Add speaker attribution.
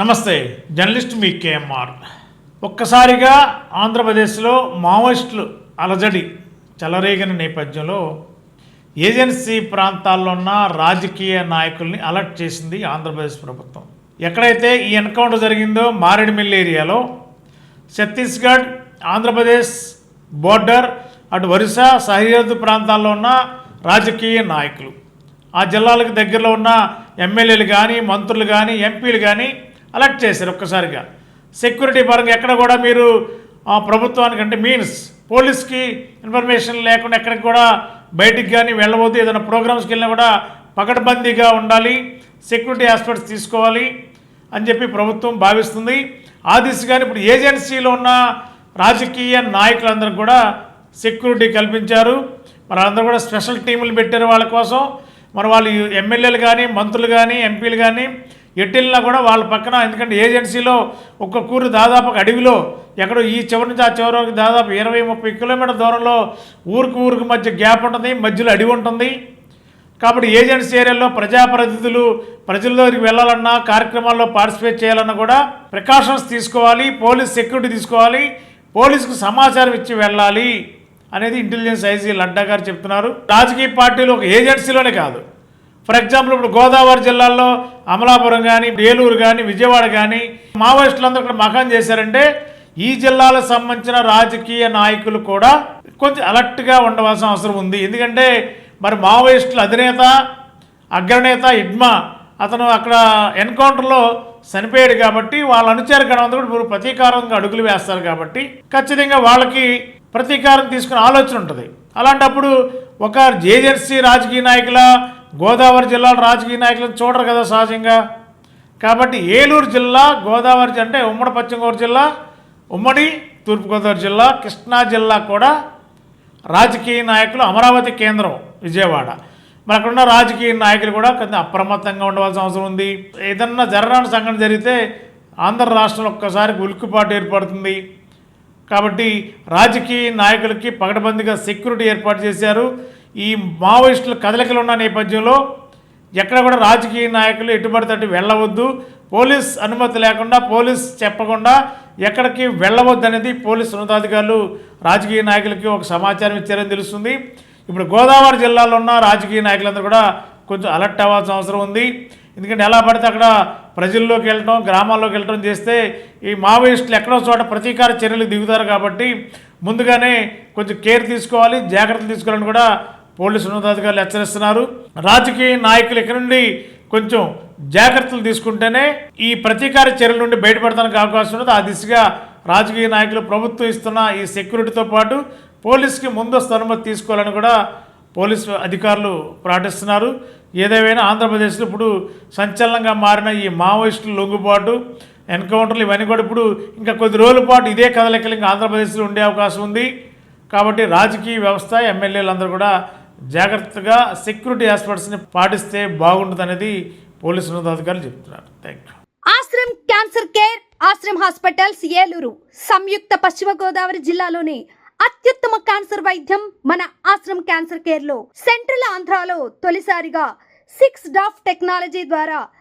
Speaker 1: నమస్తే జర్నలిస్ట్ మీ కేఎంఆర్. ఒక్కసారిగా ఆంధ్రప్రదేశ్లో మావోయిస్టులు అలజడి చెలరేగిన నేపథ్యంలో ఏజెన్సీ ప్రాంతాల్లో ఉన్న రాజకీయ నాయకుల్ని అలర్ట్ చేసింది ఆంధ్రప్రదేశ్ ప్రభుత్వం. ఎక్కడైతే ఈ ఎన్కౌంటర్ జరిగిందో మారేడుమిల్లి ఏరియాలో ఛత్తీస్గఢ్ ఆంధ్రప్రదేశ్ బోర్డర్ అటు ఒరిస్సా సరిహద్దు ప్రాంతాల్లో ఉన్న రాజకీయ నాయకులు. ఆ జిల్లాలకు దగ్గరలో ఉన్న ఎమ్మెల్యేలు కానీ మంత్రులు కానీ ఎంపీలు కానీ అలర్ట్ చేశారు ఒక్కసారిగా. సెక్యూరిటీ పరంగా ఎక్కడ కూడా మీరు ప్రభుత్వానికి అంటే మీన్స్ పోలీస్కి ఇన్ఫర్మేషన్ లేకుండా ఎక్కడికి కూడా బయటికి కానీ వెళ్ళవద్దు. ఏదైనా ప్రోగ్రామ్స్కి వెళ్ళినా కూడా పకడ్బందీగా ఉండాలి. సెక్యూరిటీ ఆస్పెక్ట్స్ తీసుకోవాలి అని చెప్పి ప్రభుత్వం భావిస్తుంది. ఆ దిశగానే ఇప్పుడు ఏజెన్సీలో ఉన్న రాజకీయ నాయకులందరూ కూడా సెక్యూరిటీ కల్పించారు. వాళ్ళందరూ కూడా స్పెషల్ టీములు పెట్టారు వాళ్ళ కోసం. మరి వాళ్ళు ఎమ్మెల్యేలు కానీ మంత్రులు కానీ ఎంపీలు కానీ ఎట్టిల్లా కూడా వాళ్ళ పక్కన ఎందుకంటే ఏజెన్సీలో ఒక్క కూరు దాదాపు అడవిలో ఎక్కడో ఈ చివరి నుంచి ఆ చివరికి దాదాపు ఇరవై ముప్పై కిలోమీటర్ దూరంలో ఊరికి ఊరికి మధ్య గ్యాప్ ఉంటుంది మధ్యలో అడవి ఉంటుంది. కాబట్టి ఏజెన్సీ ఏరియాలో ప్రజాప్రతినిధులు ప్రజల్లోకి వెళ్ళాలన్నా కార్యక్రమాల్లో పార్టిసిపేట్ చేయాలన్నా కూడా ప్రికాషన్స్ తీసుకోవాలి పోలీస్ సెక్యూరిటీ తీసుకోవాలి పోలీసుకు సమాచారం ఇచ్చి వెళ్ళాలి అనేది ఇంటెలిజెన్స్ ఐజీ లడ్డా గారు చెప్తున్నారు. రాజకీయ పార్టీలు ఒక ఏజెన్సీలోనే కాదు. ఫర్ ఎగ్జాంపుల్ ఇప్పుడు గోదావరి జిల్లాలో అమలాపురం కానీ ఏలూరు కానీ విజయవాడ కానీ మావోయిస్టులందరూ ఇక్కడ మకాన్ చేశారంటే ఈ జిల్లాలకు సంబంధించిన రాజకీయ నాయకులు కూడా కొంచెం అలర్ట్గా ఉండవలసిన అవసరం ఉంది. ఎందుకంటే మరి మావోయిస్టుల అధినేత అగ్రనేత ఇడ్మా అతను అక్కడ ఎన్కౌంటర్లో చనిపోయాడు కాబట్టి వాళ్ళ అనుచరు గణమంతా కూడా ఇప్పుడు ప్రతీకారంగా అడుగులు వేస్తారు కాబట్టి ఖచ్చితంగా వాళ్ళకి ప్రతీకారం తీసుకునే ఆలోచన ఉంటుంది. అలాంటప్పుడు ఒక ఏజెన్సీ రాజకీయ నాయకుల గోదావరి జిల్లాలో రాజకీయ నాయకులను చూడరు కదా సహజంగా. కాబట్టి ఏలూరు జిల్లా గోదావరి అంటే ఉమ్మడి పశ్చిమ గోదావరి జిల్లా ఉమ్మడి తూర్పుగోదావరి జిల్లా కృష్ణా జిల్లా కూడా రాజకీయ నాయకులు అమరావతి కేంద్రం విజయవాడ. మరి అక్కడున్న రాజకీయ నాయకులు కూడా కొంచెం అప్రమత్తంగా ఉండవలసిన అవసరం ఉంది. ఏదన్నా జరగని సంఘటన జరిగితే ఆంధ్ర రాష్ట్రంలో ఒక్కసారి ఉలిక్కిపాటు ఏర్పడుతుంది. కాబట్టి రాజకీయ నాయకులకి పగడబందిగా సెక్యూరిటీ ఏర్పాటు చేశారు. ఈ మావోయిస్టుల కదలికలు ఉన్న నేపథ్యంలో ఎక్కడ కూడా రాజకీయ నాయకులు ఎటుబడితే అటు వెళ్ళవద్దు. పోలీస్ అనుమతి లేకుండా పోలీస్ చెప్పకుండా ఎక్కడికి వెళ్ళవద్దు అనేది పోలీస్ ఉన్నతాధికారులు రాజకీయ నాయకులకి ఒక సమాచారం ఇచ్చారని తెలుస్తుంది. ఇప్పుడు గోదావరి జిల్లాలో ఉన్న రాజకీయ నాయకులందరూ కూడా కొంచెం అలర్ట్ అవ్వాల్సిన అవసరం ఉంది. ఎందుకంటే ఎలా పడితే అక్కడ ప్రజల్లోకి వెళ్ళటం గ్రామాల్లోకి వెళ్ళటం చేస్తే ఈ మావోయిస్టులు ఎక్కడో చోట ప్రతీకార చర్యలు దిగుతారు కాబట్టి ముందుగానే కొంచెం కేర్ తీసుకోవాలి జాగ్రత్తలు తీసుకోవాలని కూడా పోలీసు ఉన్నతాధికారులు హెచ్చరిస్తున్నారు. రాజకీయ నాయకులు ఇక్కడ నుండి కొంచెం జాగ్రత్తలు తీసుకుంటేనే ఈ ప్రతీకార చర్యల నుండి బయటపడడానికి అవకాశం ఉన్నది. ఆ దిశగా రాజకీయ నాయకులు ప్రభుత్వం ఇస్తున్న ఈ సెక్యూరిటీతో పాటు పోలీస్కి ముందస్తు అనుమతి తీసుకోవాలని కూడా పోలీసు అధికారులు ప్రకటిస్తున్నారు ఏదేమైనా ఆంధ్రప్రదేశ్లో ఇప్పుడు సంచలనంగా మారిన ఈ మావోయిస్టుల లొంగుబాటు ఎన్కౌంటర్లు ఇవన్నీ కూడా ఇప్పుడు ఇంకా కొద్ది రోజుల పాటు ఇదే కదలికలు ఇంకా ఆంధ్రప్రదేశ్లో ఉండే అవకాశం ఉంది. కాబట్టి రాజకీయ వ్యవస్థ ఎమ్మెల్యేలందరూ కూడా జాగ్రత్తగా సెక్యూరిటీ ఆస్పెక్ట్స్ని పాటిస్తే బాగుంటుంది అనేది పోలీసు ఉన్నతాధికారులు చెప్తున్నారు. Thank you
Speaker 2: Ashram cancer care Ashram hospitals Eluru సంయుక్త పశ్చిమ గోదావరి జిల్లాలోని అత్యుత్తమ క్యాన్సర్ వైద్యం మన ఆశ్రమ్ క్యాన్సర్ కేర్లో సెంట్రల్ ఆంధ్రాలో తొలిసారిగా సిక్స్ డాఫ్ టెక్నాలజీ ద్వారా